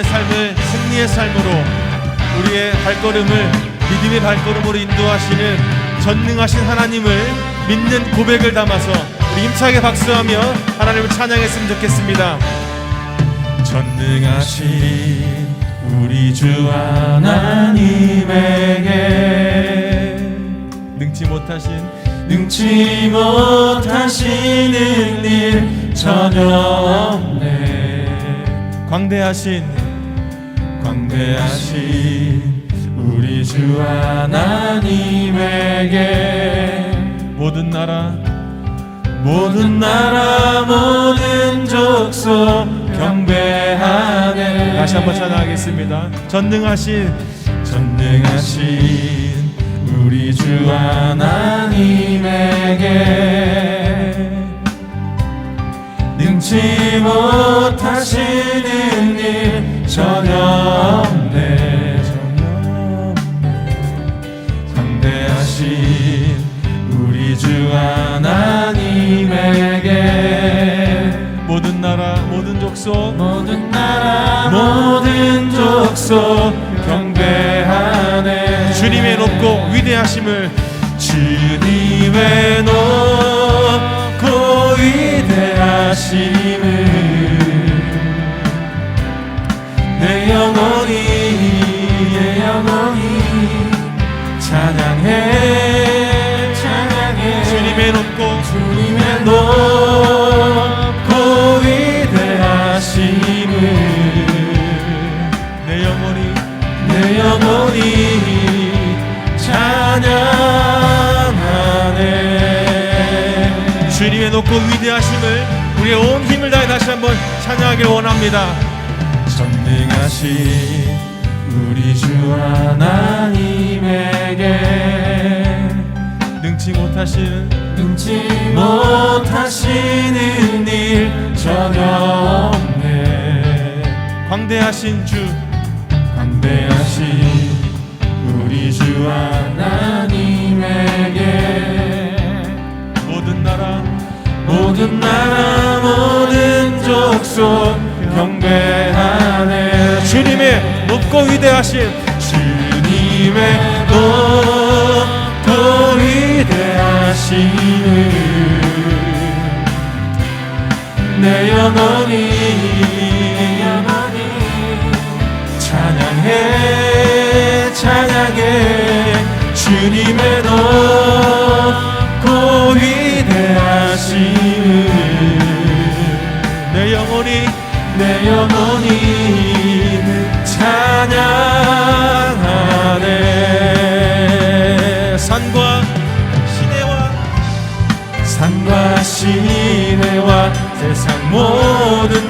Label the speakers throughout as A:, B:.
A: 우리의 삶을 승리의 삶으로 우리의 발걸음을 믿음의 발걸음으로 인도하시는 전능하신 하나님을 믿는 고백을 담아서 우리 힘차게 박수하며 하나님을 찬양했으면 좋겠습니다. 전능하신 우리 주 하나님에게 능치 못하신
B: 능치 못하시는 일 전혀 없네
A: 광대하신
B: 광대하신 우리 주 하나님에게
A: 모든 나라
B: 모든 나라 모든 족속 경배하네
A: 다시 한번 찬양하겠습니다. 전능하신
B: 전능하신 우리 주 하나님에게 능치 못하시는 일 전혀 광대하신 우리 주 하나님에게.
A: 모든 나라 모든 족속
B: 모든 나라 모든 족속 경배하네.
A: 주님의 높고 위대하심을
B: 주님의 높고 위대하심
A: 주님의 높고
B: 위대하심을
A: 우리의 온 힘을 다해 다시 한번 찬양하길 원합니다.
B: 전능하신 우리 주 하나님에게
A: 능치 못하신
B: 능치 못하시는 일 전혀 없네
A: 광대하신 주
B: 광대하신 속 경배하네.
A: 주님의 높고 위대하심
B: 주님의 높고 위대하심을 내 영혼이 찬양해 찬양해. 주님의 높
A: 영혼이
B: 내 영혼이 찬양하네.
A: 산과 시내와
B: 산과 시내와 세상 모든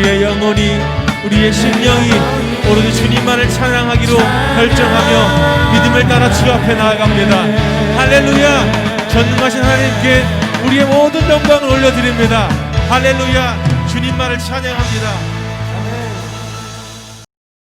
A: 우리의 영혼이 우리의 심령이 오로지 주님만을 찬양하기로 결정하며 믿음을 따라 주 앞에 나아갑니다. 할렐루야! 전능하신 하나님께 우리의 모든 영광을 올려드립니다. 할렐루야! 주님만을 찬양합니다.